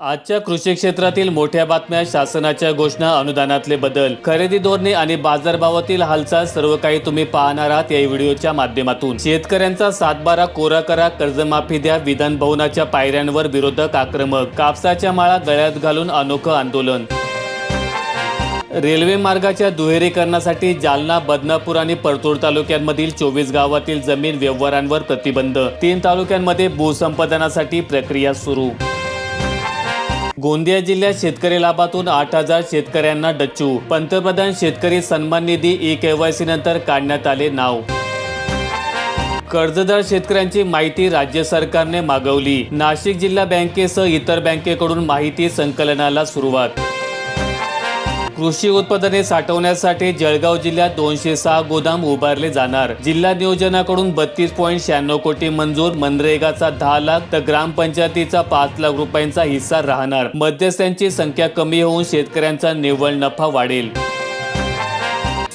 आजच्या कृषी क्षेत्रातील मोठ्या बातम्या शासनाच्या घोषणा अनुदानातले बदल खरेदी धोरणे आणि बाजारभावातील हालचाल सर्व काही तुम्ही पाहणार आहात या व्हिडिओच्या माध्यमातून. शेतकऱ्यांचा सातबारा कोरा करा कर्जमाफी द्या विधान भवनाच्या पायऱ्यांवर विरोधक आक्रमक कापसाच्या माळा गळ्यात घालून अनोखं आंदोलन. रेल्वे मार्गाच्या दुहेरीकरणासाठी जालना बदनापूर आणि परतूर तालुक्यांमधील चोवीस गावातील जमीन व्यवहारांवर प्रतिबंध. तीन तालुक्यांमध्ये भूसंपादनासाठी प्रक्रिया सुरू. गोंदिया जिल्ह्यात शेतकरी लाभातून आठ हजार शेतकऱ्यांना डच्चू. पंतप्रधान शेतकरी सन्मान निधी ई केवायसी नंतर काढण्यात आले नाव. कर्जदार शेतकऱ्यांची माहिती राज्य सरकारने मागवली. नाशिक जिल्हा बँकेसह इतर बँकेकडून माहिती संकलनाला सुरुवात. कृषी उत्पादने साठवण्यासाठी जळगाव जिल्ह्यात दोनशे सहा गोदाम उभारले जाणार. जिल्हा नियोजनाकडून बत्तीस पॉईंट शहाण्णव कोटी मंजूर मनरेगाचा दहा लाख तर ग्रामपंचायतीचा पाच लाख रुपयांचा हिस्सा राहणार. मध्यस्थांची संख्या कमी होऊन शेतकऱ्यांचा निव्वळ नफा वाढेल.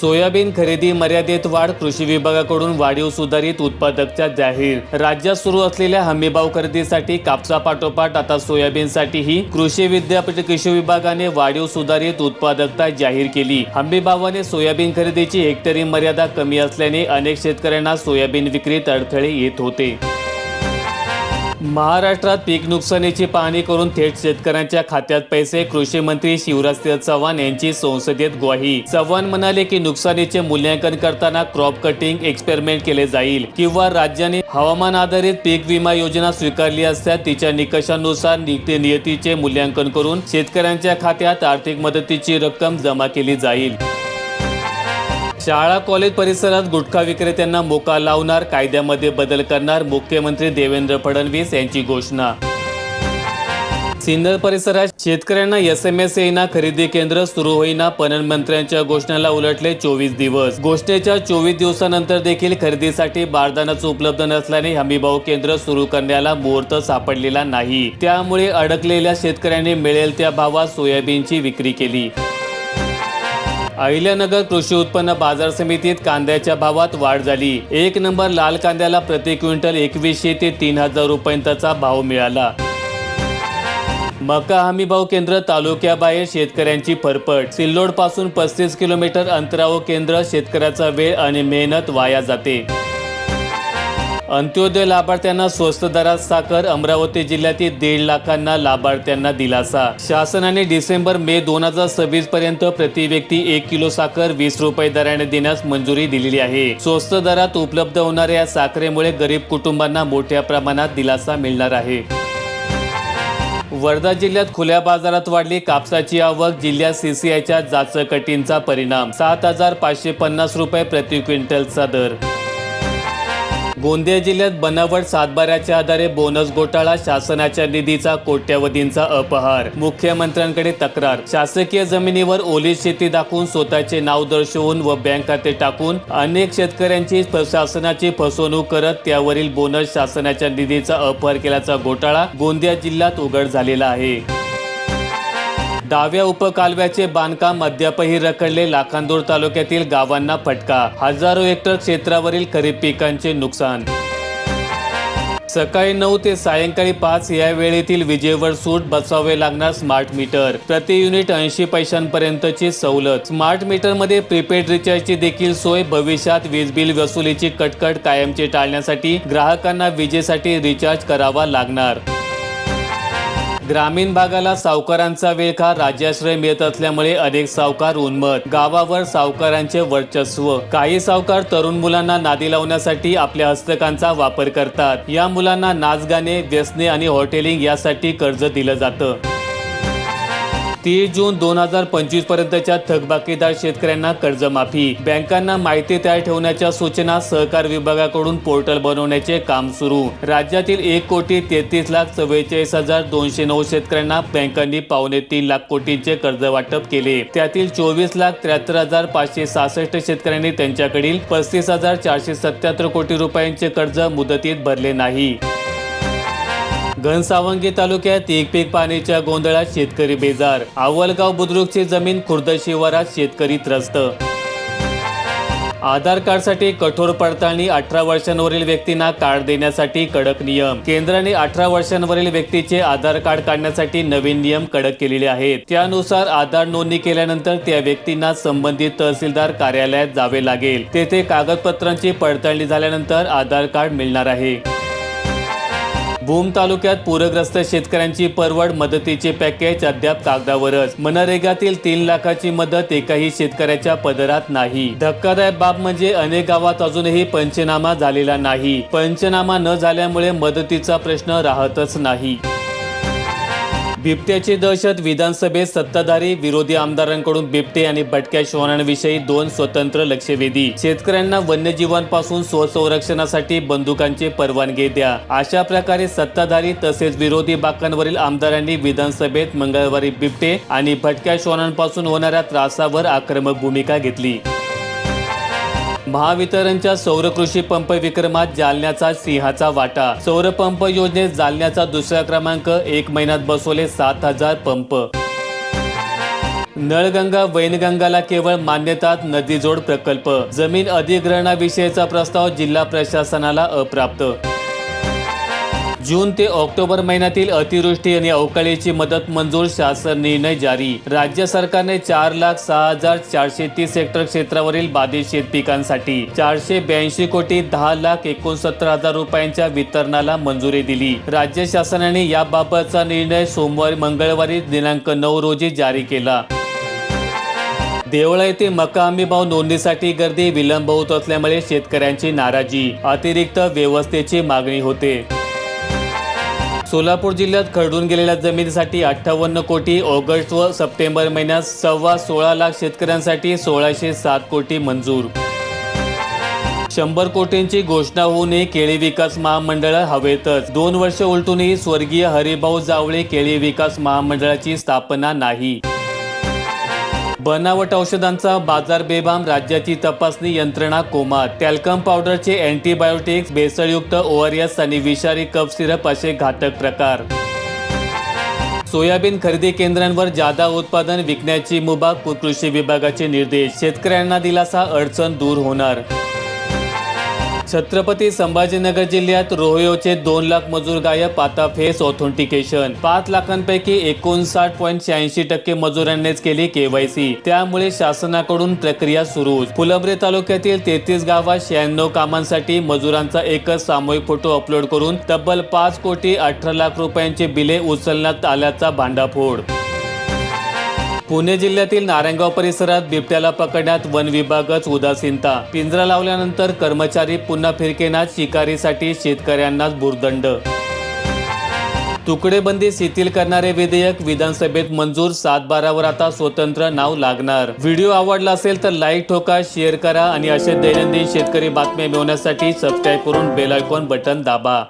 सोयाबीन खरेदी मर्यादेत वाढ कृषी विभागाकडून वाढीव सुधारित उत्पादकच्या जाहीर. राज्यात सुरू असलेल्या हमीभाव खरेदीसाठी कापसापाठोपाठ आता सोयाबीनसाठीही कृषी विद्यापीठ कृषी विभागाने वाढीव सुधारित उत्पादकता जाहीर केली. हमीभावाने सोयाबीन खरेदीची हेक्टरी मर्यादा कमी असल्याने अनेक शेतकऱ्यांना सोयाबीन विक्रीत अडथळे येत होते. महाराष्ट्रात पीक नुकसानीची पाहणी करून थेट शेतकऱ्यांच्या खात्यात पैसे कृषी मंत्री शिवराजसिंह चव्हाण यांची संसदेत ग्वाही. चव्हाण म्हणाले की नुकसानीचे मूल्यांकन करताना क्रॉप कटिंग एक्सपेरिमेंट केले जाईल किंवा राज्याने हवामान आधारित पीक विमा योजना स्वीकारली असता तिच्या निकषानुसार नीती नियतीचे मूल्यांकन करून शेतकऱ्यांच्या खात्यात आर्थिक मदतीची रक्कम जमा केली जाईल. शाळा कॉलेज परिसरात गुटखा विक्रेत्यांना मोका लावणार कायद्यामध्ये बदल करणार मुख्यमंत्री देवेंद्र फडणवीस यांची घोषणा. सिन्नर परिसरात शेतकऱ्यांना एस एम एस येईना खरेदी केंद्र सुरू होईना पणन मंत्र्यांच्या घोषणेला उलटले चोवीस दिवस. घोषणेच्या चोवीस दिवसानंतर देखील खरेदीसाठी बारदानाच उपलब्ध नसल्याने हमीभाव केंद्र सुरू करण्याला मुहूर्त सापडलेला नाही. त्यामुळे अडकलेल्या शेतकऱ्यांनी मिळेल त्या भावात सोयाबीनची विक्री केली. अहिल्यानगर कृषी उत्पन्न बाजार समितीत कांद्याच्या भावात वाढ झाली. एक नंबर लाल कांद्याला प्रति क्विंटल एकवीसशे ते तीन हजार रुपयांचा भाव मिळाला. मका हमी भाव केंद्र तालुक्याबाहेर शेतकऱ्यांची फरफट. सिल्लोडपासून पस्तीस किलोमीटर अंतरावर केंद्र शेतकऱ्याचा वेळ आणि मेहनत वाया जाते. अंत्योदय लाभार्थ्यांना स्वस्त दरात साखर अमरावती जिल्ह्यातील दीड लाखांना लाभार्थ्यांना दिलासा. शासनाने डिसेंबर मे दोन हजार सव्वीस पर्यंत प्रति व्यक्ती एक किलो साखर वीस रुपये दराने देण्यास मंजुरी दिलेली आहे. स्वस्त दरात उपलब्ध होणाऱ्या या साखरेमुळे गरीब कुटुंबांना मोठ्या प्रमाणात दिलासा मिळणार आहे. वर्धा जिल्ह्यात खुल्या बाजारात वाढली कापसाची आवक जिल्ह्यात सीसीआयच्या जाचकटींचा परिणाम. सात हजार पाचशे पन्नास रुपये प्रति क्विंटलचा दर. गोंदिया जिल्ह्यात बनावट सातबाऱ्याच्या आधारे बोनस घोटाळा शासनाच्या निधीचा कोट्यवधींचा अपहार. मुख्यमंत्र्यांकडे तक्रार. शासकीय जमिनीवर ओली शेती दाखवून स्वतःचे नाव दर्शवून व बँक खाते टाकून अनेक शेतकऱ्यांची शासनाची फसवणूक करत त्यावरील बोनस शासनाच्या निधीचा अपहार केल्याचा घोटाळा गोंदिया जिल्ह्यात उघड झालेला आहे. डाव्या उपकालव्याचे बांधकाम अद्यापही रखडले. लाखांदूर तालुक्यातील गावांना फटका. हजारो हेक्टर क्षेत्रावरील खरीप पिकांचे नुकसान. सकाळी नऊ ते सायंकाळी पाच या वेळेतील विजेवर सूट बसावे लागणार स्मार्ट मीटर. प्रति युनिट ऐंशी पैशांपर्यंतची सवलत. स्मार्ट मीटरमध्ये प्रीपेड रिचार्जची देखील सोय. भविष्यात वीज बिल वसुलीची कटकट कायमची टाळण्यासाठी ग्राहकांना विजेसाठी रिचार्ज करावा लागणार. ग्रामीण भागाला सावकारांचा वेळखा राज्याश्रय मिळत असल्यामुळे अनेक सावकार उन्मत. गावावर सावकारांचे वर्चस्व. काही सावकार तरुण मुलांना नादी लावण्यासाठी आपल्या हस्तकांचा वापर करतात. या मुलांना नाचगाणे व्यसने आणि हॉटेलिंग यासाठी कर्ज दिलं जातं. तीस जून दोन हजार पंचवीस पर्यंतच्या थकबाकीदार शेतकऱ्यांना कर्जमाफी. बँकांना माहिती तयार ठेवण्याच्या सूचना सहकार विभागाकडून पोर्टल बनवण्याचे काम सुरू. राज्यातील एक कोटी तेहतीस लाख चव्वेचाळीस हजार दोनशे नऊ शेतकऱ्यांना बँकांनी पावणे तीन लाख कोटींचे कर्ज वाटप केले. त्यातील चोवीस लाख त्र्याहत्तर हजार पाचशे सहासष्ट शेतकऱ्यांनी त्यांच्याकडील पस्तीस हजार चारशे सत्याहत्तर कोटी रुपयांचे कर्ज मुदतीत भरले नाही. घनसावंगी तालुक्यात एक पीक पाण्याच्या गोंधळात शेतकरी बेजार. आवलगाव बुद्रुकची जमीन खुर्द शिवारात शेतकरी त्रस्त. आधार कार्डसाठी कठोर पडताळणी अठरा वर्षांवरील व्यक्तींना कार्ड देण्यासाठी कडक नियम. केंद्राने अठरा वर्षांवरील व्यक्तीचे आधार कार्ड काढण्यासाठी नवीन नियम कडक केलेले आहेत. त्यानुसार आधार नोंदणी केल्यानंतर त्या व्यक्तींना संबंधित तहसीलदार कार्यालयात जावे लागेल. तेथे कागदपत्रांची पडताळणी झाल्यानंतर आधार कार्ड मिळणार आहे. भूम तालुक्यात पूरग्रस्त शेतकऱ्यांची परवड मदतीचे पॅकेज अद्याप कागदावरच. मनरेगातील तीन लाखाची मदत एकाही शेतकऱ्याच्या पदरात नाही. धक्कादायक बाब म्हणजे अनेक गावात अजूनही पंचनामा झालेला नाही. पंचनामा न झाल्यामुळे मदतीचा प्रश्न राहतच नाही. बिबट्याची दहशत विधानसभेत सत्ताधारी विरोधी आमदारांकडून बिबटे आणि भटक्या श्वानांविषयी दोन स्वतंत्र लक्षवेधी. शेतकऱ्यांना वन्यजीवांपासून स्वसंरक्षणासाठी बंदुकांचे परवानगी द्या. अशा प्रकारे सत्ताधारी तसेच विरोधी बाकांवरील आमदारांनी विधानसभेत मंगळवारी बिबटे आणि भटक्या श्वानांपासून होणाऱ्या त्रासावर आक्रमक भूमिका घेतली. महावितरणच्या सौर कृषी पंप विक्रमात जालन्याचा सिंहाचा वाटा. सौर पंप योजनेत जालन्याचा दुसरा क्रमांक एक महिन्यात बसवले सात हजार पंप. नळगंगा वैनगंगाला केवळ मान्यतात नदीजोड प्रकल्प. जमीन अधिग्रहणाविषयीचा प्रस्ताव जिल्हा प्रशासनाला अप्राप्त. जून ते ऑक्टोबर महिन्यातील अतिवृष्टी आणि अवकाळीची मदत मंजूर शासन निर्णय जारी. राज्य सरकारने चार लाख सहा हजार चारशे तीस हेक्टर क्षेत्रावरील बाधित शेत पिकांसाठी चारशे ब्याऐंशी कोटी दहा लाख एकोणसत्तर हजार रुपयांच्या वितरणाला मंजुरी दिली. राज्य शासनाने याबाबतचा निर्णय सोमवारी मंगळवारी दिनांक नऊ रोजी जारी केला. देवळा येथे मका हमी भाव नोंदणीसाठी गर्दी विलंब होत असल्यामुळे शेतकऱ्यांची नाराजी. अतिरिक्त व्यवस्थेची मागणी होते. सोलापूर जिल्ह्यात खरडून गेलेल्या जमिनीसाठी अठ्ठावन्न कोटी ऑगस्ट व सप्टेंबर महिन्यात सव्वा सोळा लाख शेतकऱ्यांसाठी सोळाशे सात कोटी मंजूर. शंभर कोटींची घोषणा होऊनही केळी विकास महामंडळ हवेतच. दोन वर्ष उलटूनही स्वर्गीय हरिभाऊ जावळे केळी विकास महामंडळाची स्थापना नाही. बनावट औषधांचा बाजार बेबाम राज्याची तपासणी यंत्रणा कोमात टॅल्कम पावडरचे अँटीबायोटिक्स भेसळयुक्त ओआरएस आणि विषारी कफ सिरप असे घातक प्रकार. सोयाबीन खरेदी केंद्रांवर जादा उत्पादन विकण्याची मुभा कृषी विभागाचे निर्देश. शेतकऱ्यांना दिलासा अडचण दूर होणार. छत्रपती संभाजीनगर जिल्ह्यात रोहयोचे दोन लाख मजूर गायब आता फेस ऑथेंटिकेशन. पाच लाखांपैकी एकोणसाठ पॉईंट शहाऐंशी टक्के मजुरांनीच केली केवायसी त्यामुळे शासनाकडून प्रक्रिया सुरू फुलंब्रे तालुक्यातील तेहतीस गावात शहाण्णव कामांसाठी मजुरांचा एकच सामूहिक फोटो अपलोड करून तब्बल पाच कोटी अठरा लाख रुपयांचे बिले उचलण्यात आल्याचा भांडाफोड. पुणे जिल्ह्यातील नारायणगाव परिसरात बिबट्याला पकडण्यात वन विभागच उदासीनता. पिंजरा लावल्यानंतर कर्मचारी पुन्हा फिरकेनात शिकारीसाठी शेतकऱ्यांनाच भुर्दंड. तुकडेबंदी शिथिल करणारे विधेयक विधानसभेत मंजूर सात बारावर आता स्वतंत्र नाव लागणार. व्हिडिओ आवडला असेल तर लाईक ठोका शेअर करा आणि असे दैनंदिन शेतकरी बातम्या मिळवण्यासाठी सबस्क्राईब करून बेल आयकॉन बटन दाबा.